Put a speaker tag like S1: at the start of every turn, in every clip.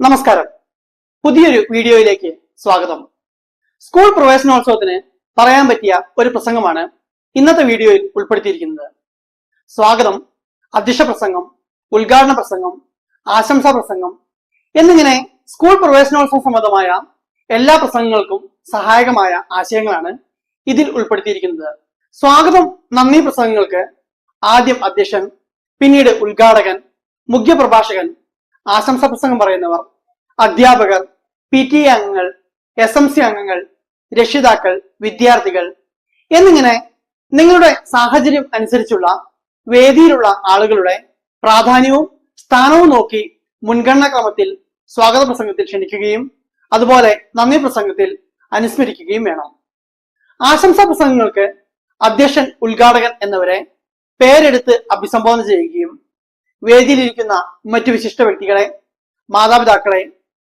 S1: നമസ്കാരം. പുതിയൊരു വീഡിയോയിലേക്ക് സ്വാഗതം. സ്കൂൾ പ്രവേശനോത്സവത്തിന് പറയാൻ പറ്റിയ ഒരു പ്രസംഗമാണ് ഇന്നത്തെ വീഡിയോയിൽ ഉൾപ്പെടുത്തിയിരിക്കുന്നത്. സ്വാഗതം അധ്യക്ഷ പ്രസംഗം ഉദ്ഘാടന പ്രസംഗം ആശംസാ പ്രസംഗം എന്നിങ്ങനെ സ്കൂൾ പ്രവേശനോത്സവ സംബന്ധമായ എല്ലാ പ്രസംഗങ്ങൾക്കും സഹായകമായ ആശയങ്ങളാണ് ഇതിൽ ഉൾപ്പെടുത്തിയിരിക്കുന്നത്. സ്വാഗതം നന്ദി പ്രസംഗങ്ങൾക്ക് ആദ്യം അധ്യക്ഷൻ പിന്നീട് ഉദ്ഘാടകൻ മുഖ്യപ്രഭാഷകൻ ആശംസ പ്രസംഗം പറയുന്നവർ അധ്യാപകർ പി ടി അംഗങ്ങൾ എസ് എം സി അംഗങ്ങൾ രക്ഷിതാക്കൾ വിദ്യാർത്ഥികൾ എന്നിങ്ങനെ നിങ്ങളുടെ സാഹചര്യം അനുസരിച്ചുള്ള വേദിയിലുള്ള ആളുകളുടെ പ്രാധാന്യവും സ്ഥാനവും നോക്കി മുൻഗണനാ ക്രമത്തിൽ സ്വാഗത പ്രസംഗത്തിൽ ക്ഷണിക്കുകയും അതുപോലെ നന്ദി പ്രസംഗത്തിൽ അനുസ്മരിക്കുകയും വേണം. ആശംസാ പ്രസംഗങ്ങൾക്ക് അധ്യക്ഷൻ ഉദ്ഘാടകൻ എന്നിവരെ പേരെടുത്ത് അഭിസംബോധന ചെയ്യുകയും വേദിയിലിരിക്കുന്ന മറ്റു വിശിഷ്ട വ്യക്തികളെ മാതാപിതാക്കളെ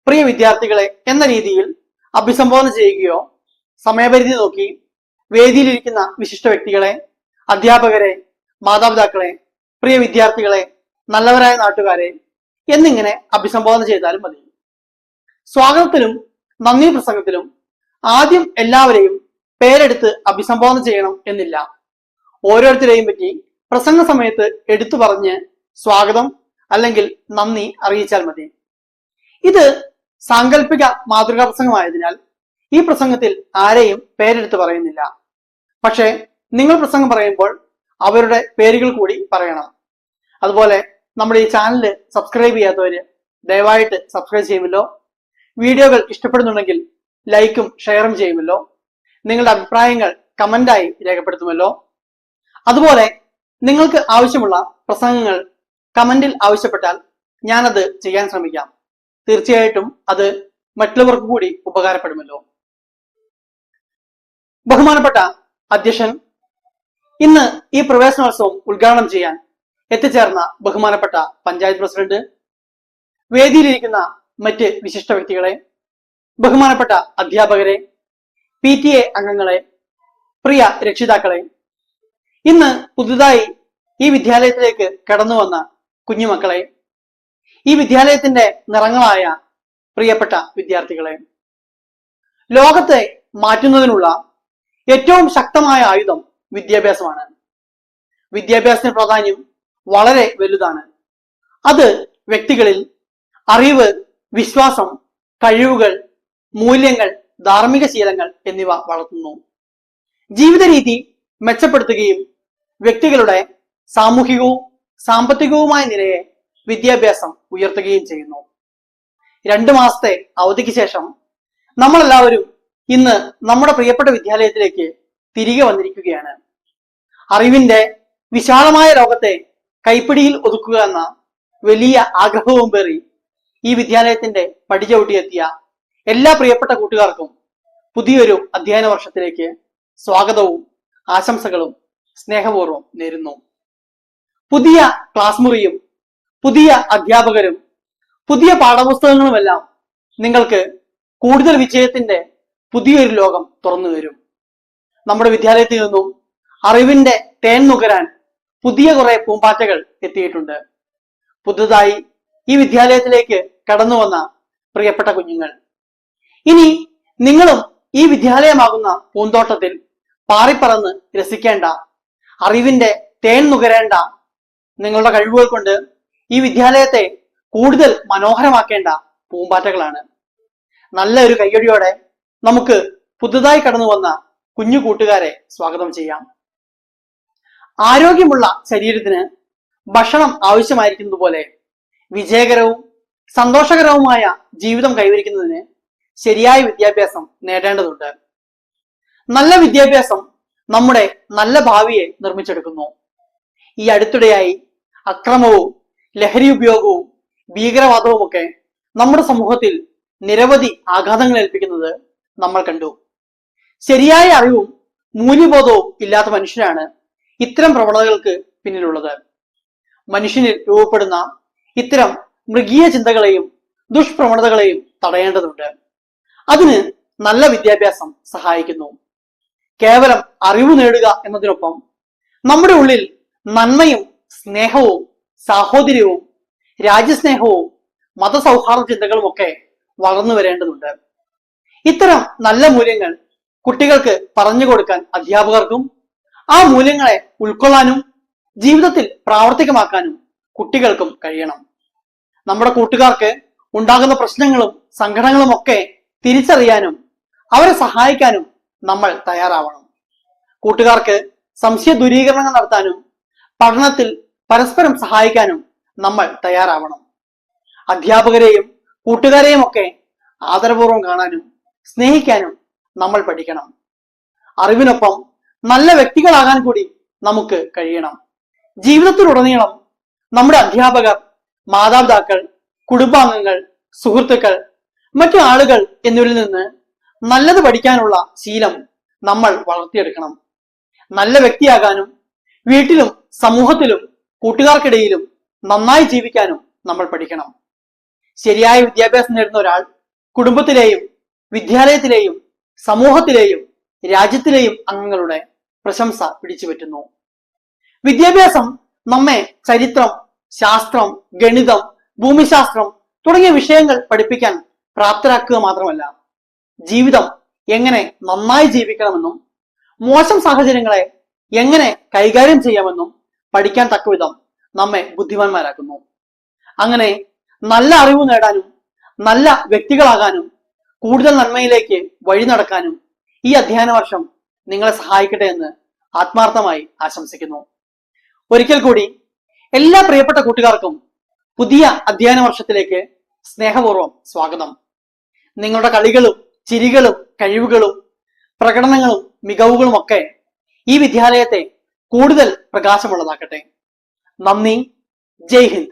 S1: പ്രിയ വിദ്യാർത്ഥികളെ എന്ന രീതിയിൽ അഭിസംബോധന ചെയ്യുകയോ സമയപരിധി നോക്കി വേദിയിലിരിക്കുന്ന വിശിഷ്ട വ്യക്തികളെ അധ്യാപകരെ മാതാപിതാക്കളെ പ്രിയ വിദ്യാർത്ഥികളെ നല്ലവരായ നാട്ടുകാരെ എന്നിങ്ങനെ അഭിസംബോധന ചെയ്താലും മതി. സ്വാഗതത്തിലും നന്ദി പ്രസംഗത്തിലും ആദ്യം എല്ലാവരെയും പേരെടുത്ത് അഭിസംബോധന ചെയ്യണം എന്നില്ല. ഓരോരുത്തരെയും പറ്റി പ്രസംഗ സമയത്ത് എടുത്തു പറഞ്ഞ് സ്വാഗതം അല്ലെങ്കിൽ നന്ദി അറിയിച്ചാൽ മതി. ഇത് സാങ്കല്പിക മാതൃകാ പ്രസംഗമായതിനാൽ ഈ പ്രസംഗത്തിൽ ആരെയും പേരെടുത്ത് പറയുന്നില്ല. പക്ഷേ നിങ്ങൾ പ്രസംഗം പറയുമ്പോൾ അവരുടെ പേരുകൾ കൂടി പറയണം. അതുപോലെ നമ്മുടെ ഈ ചാനൽ സബ്സ്ക്രൈബ് ചെയ്യാത്തവര് ദയവായിട്ട് സബ്സ്ക്രൈബ് ചെയ്യുമല്ലോ. വീഡിയോകൾ ഇഷ്ടപ്പെടുന്നുണ്ടെങ്കിൽ ലൈക്കും ഷെയറും ചെയ്യുമല്ലോ. നിങ്ങളുടെ അഭിപ്രായങ്ങൾ കമന്റായി രേഖപ്പെടുത്തുമല്ലോ. അതുപോലെ നിങ്ങൾക്ക് ആവശ്യമുള്ള പ്രസംഗങ്ങൾ കമന്റിൽ ആവശ്യപ്പെട്ടാൽ ഞാനത് ചെയ്യാൻ ശ്രമിക്കാം. തീർച്ചയായിട്ടും അത് മറ്റുള്ളവർക്ക് കൂടി ഉപകാരപ്പെടുമല്ലോ. ബഹുമാനപ്പെട്ട അധ്യക്ഷൻ ഇന്ന് ഈ പ്രവേശനോത്സവം ഉദ്ഘാടനം ചെയ്യാൻ എത്തിച്ചേർന്ന ബഹുമാനപ്പെട്ട പഞ്ചായത്ത് പ്രസിഡന്റ് വേദിയിലിരിക്കുന്ന മറ്റ് വിശിഷ്ട വ്യക്തികളെ ബഹുമാനപ്പെട്ട അധ്യാപകരെ പി ടി എ അംഗങ്ങളെ പ്രിയ രക്ഷിതാക്കളെ ഇന്ന് പുതുതായി ഈ വിദ്യാലയത്തിലേക്ക് കടന്നു വന്ന കുഞ്ഞുമക്കളെ ഈ വിദ്യാലയത്തിന്റെ നിറങ്ങളായ പ്രിയപ്പെട്ട വിദ്യാർത്ഥികളെ ലോകത്തെ മാറ്റുന്നതിനുള്ള ഏറ്റവും ശക്തമായ ആയുധം വിദ്യാഭ്യാസമാണ്. വിദ്യാഭ്യാസത്തിന്റെ പ്രാധാന്യം വളരെ വലുതാണ്. അത് വ്യക്തികളിൽ അറിവ് വിശ്വാസം കഴിവുകൾ മൂല്യങ്ങൾ ധാർമ്മിക ശീലങ്ങൾ എന്നിവ വളർത്തുന്നു. ജീവിത രീതി മെച്ചപ്പെടുത്തുകയും വ്യക്തികളുടെ സാമൂഹികവും സാമ്പത്തികവുമായ നിലയെ വിദ്യാഭ്യാസം ഉയർത്തുകയും ചെയ്യുന്നു. രണ്ടു മാസത്തെ അവധിക്ക് ശേഷം നമ്മളെല്ലാവരും ഇന്ന് നമ്മുടെ പ്രിയപ്പെട്ട വിദ്യാലയത്തിലേക്ക് തിരികെ വന്നിരിക്കുകയാണ്. അറിവിന്റെ വിശാലമായ ലോകത്തെ കൈപ്പിടിയിൽ ഒതുക്കുക എന്ന വലിയ ആഗ്രഹവും പേറി ഈ വിദ്യാലയത്തിന്റെ പടിചവിട്ടിയെത്തിയ എല്ലാ പ്രിയപ്പെട്ട കൂട്ടുകാർക്കും പുതിയൊരു അധ്യയന വർഷത്തിലേക്ക് സ്വാഗതവും ആശംസകളും സ്നേഹപൂർവം നേരുന്നു. പുതിയ ക്ലാസ് മുറിയും പുതിയ അധ്യാപകരും പുതിയ പാഠപുസ്തകങ്ങളുമെല്ലാം നിങ്ങൾക്ക് കൂടുതൽ വിജയത്തിന്റെ പുതിയൊരു ലോകം തുറന്നു തരും. നമ്മുടെ വിദ്യാലയത്തിൽ നിന്നും അറിവിന്റെ തേൻ നുകരാൻ പുതിയ കുറെ പൂമ്പാറ്റകൾ എത്തിയിട്ടുണ്ട്. പുതുതായി ഈ വിദ്യാലയത്തിലേക്ക് കടന്നു വന്ന പ്രിയപ്പെട്ട കുഞ്ഞുങ്ങൾ ഇനി നിങ്ങളും ഈ വിദ്യാലയമാകുന്ന പൂന്തോട്ടത്തിൽ പാറിപ്പറന്ന് രസിക്കേണ്ട അറിവിന്റെ തേൻ നുകരേണ്ട നിങ്ങളുടെ കഴിവുകൾ കൊണ്ട് ഈ വിദ്യാലയത്തെ കൂടുതൽ മനോഹരമാക്കേണ്ട പൂമ്പാറ്റകളാണ്. നല്ല ഒരു കയ്യടിയോടെ നമുക്ക് പുതുതായി കടന്നു വന്ന കുഞ്ഞു കൂട്ടുകാരെ സ്വാഗതം ചെയ്യാം. ആരോഗ്യമുള്ള ശരീരത്തിന് ഭക്ഷണം ആവശ്യമായിരിക്കുന്നത് പോലെ വിജയകരവും സന്തോഷകരവുമായ ജീവിതം കൈവരിക്കുന്നതിന് ശരിയായ വിദ്യാഭ്യാസം നേടേണ്ടതുണ്ട്. നല്ല വിദ്യാഭ്യാസം നമ്മുടെ നല്ല ഭാവിയെ നിർമ്മിച്ചെടുക്കുന്നു. ഈ അടുത്തിടെയായി അക്രമവും ലഹരി ഉപയോഗവും ഭീകരവാദവും ഒക്കെ നമ്മുടെ സമൂഹത്തിൽ നിരവധി ആഘാതങ്ങൾ ഏൽപ്പിക്കുന്നത് നമ്മൾ കണ്ടു. ശരിയായ അറിവും മൂല്യബോധവും ഇല്ലാത്ത മനുഷ്യരാണ് ഇത്തരം പ്രവണതകൾക്ക് പിന്നിലുള്ളത്. മനുഷ്യനിൽ രൂപപ്പെടുന്ന ഇത്തരം മൃഗീയ ചിന്തകളെയും ദുഷ്പ്രവണതകളെയും തടയേണ്ടതുണ്ട്. അതിന് നല്ല വിദ്യാഭ്യാസം സഹായിക്കുന്നു. കേവലം അറിവ് നേടുക എന്നതിനൊപ്പം നമ്മുടെ ഉള്ളിൽ നന്മയും സ്നേഹവും സാഹോദര്യവും രാജ്യസ്നേഹവും മതസൗഹാർദ്ദ ചിന്തകളും ഒക്കെ വളർന്നു വരേണ്ടതുണ്ട്. ഇത്തരം നല്ല മൂല്യങ്ങൾ കുട്ടികൾക്ക് പറഞ്ഞു കൊടുക്കാൻ അധ്യാപകർക്കും ആ മൂല്യങ്ങളെ ഉൾക്കൊള്ളാനും ജീവിതത്തിൽ പ്രാവർത്തികമാക്കാനും കുട്ടികൾക്കും കഴിയണം. നമ്മുടെ കൂട്ടുകാർക്ക് ഉണ്ടാകുന്ന പ്രശ്നങ്ങളും സങ്കടങ്ങളും ഒക്കെ തിരിച്ചറിയാനും അവരെ സഹായിക്കാനും നമ്മൾ തയ്യാറാവണം. കൂട്ടുകാർക്ക് സംശയ ദൂരീകരണങ്ങൾ നടത്താനും പഠനത്തിൽ പരസ്പരം സഹായിക്കാനും നമ്മൾ തയ്യാറാവണം. അധ്യാപകരെയും കൂട്ടുകാരെയും ഒക്കെ ആദരപൂർവം കാണാനും സ്നേഹിക്കാനും നമ്മൾ പഠിക്കണം. അറിവിനൊപ്പം നല്ല വ്യക്തികളാകാൻ കൂടി നമുക്ക് കഴിയണം. ജീവിതത്തിലുടനീളം നമ്മുടെ അധ്യാപകർ മാതാപിതാക്കൾ കുടുംബാംഗങ്ങൾ സുഹൃത്തുക്കൾ മറ്റു ആളുകൾ എന്നിവരിൽ നിന്ന് നല്ലത് പഠിക്കാനുള്ള ശീലം നമ്മൾ വളർത്തിയെടുക്കണം. നല്ല വ്യക്തിയാകാനും വീട്ടിലും സമൂഹത്തിലും കൂട്ടുകാർക്കിടയിലും നന്നായി ജീവിക്കാനും നമ്മൾ പഠിക്കണം. ശരിയായ വിദ്യാഭ്യാസം നേടുന്ന ഒരാൾ കുടുംബത്തിലെയും വിദ്യാലയത്തിലെയും സമൂഹത്തിലെയും രാജ്യത്തിലെയും അംഗങ്ങളുടെ പ്രശംസ പിടിച്ചു പറ്റുന്നു. വിദ്യാഭ്യാസം നമ്മെ ചരിത്രം ശാസ്ത്രം ഗണിതം ഭൂമിശാസ്ത്രം തുടങ്ങിയ വിഷയങ്ങൾ പഠിപ്പിക്കാൻ പ്രാപ്തരാക്കുക മാത്രമല്ല ജീവിതം എങ്ങനെ നന്നായി ജീവിക്കണമെന്നും മോശം സാഹചര്യങ്ങളെ എങ്ങനെ കൈകാര്യം ചെയ്യാമെന്നും പഠിക്കാൻ തക്കവിധം നമ്മെ ബുദ്ധിമാന്മാരാക്കുന്നു. അങ്ങനെ നല്ല അറിവ് നേടാനും നല്ല വ്യക്തികളാകാനും കൂടുതൽ നന്മയിലേക്ക് വഴി നടക്കാനും ഈ അധ്യയന വർഷം നിങ്ങളെ സഹായിക്കട്ടെ എന്ന് ആത്മാർത്ഥമായി ആശംസിക്കുന്നു. ഒരിക്കൽ കൂടി എല്ലാ പ്രിയപ്പെട്ട കൂട്ടുകാർക്കും പുതിയ അധ്യയന വർഷത്തിലേക്ക് സ്നേഹപൂർവം സ്വാഗതം. നിങ്ങളുടെ കളികളും ചിരികളും കഴിവുകളും പ്രകടനങ്ങളും മികവുകളും ഒക്കെ ഈ വിദ്യാലയത്തെ കൂടുതൽ പ്രകാശമുള്ളതാക്കട്ടെ. നന്ദി. ജയ് ഹിന്ദ്.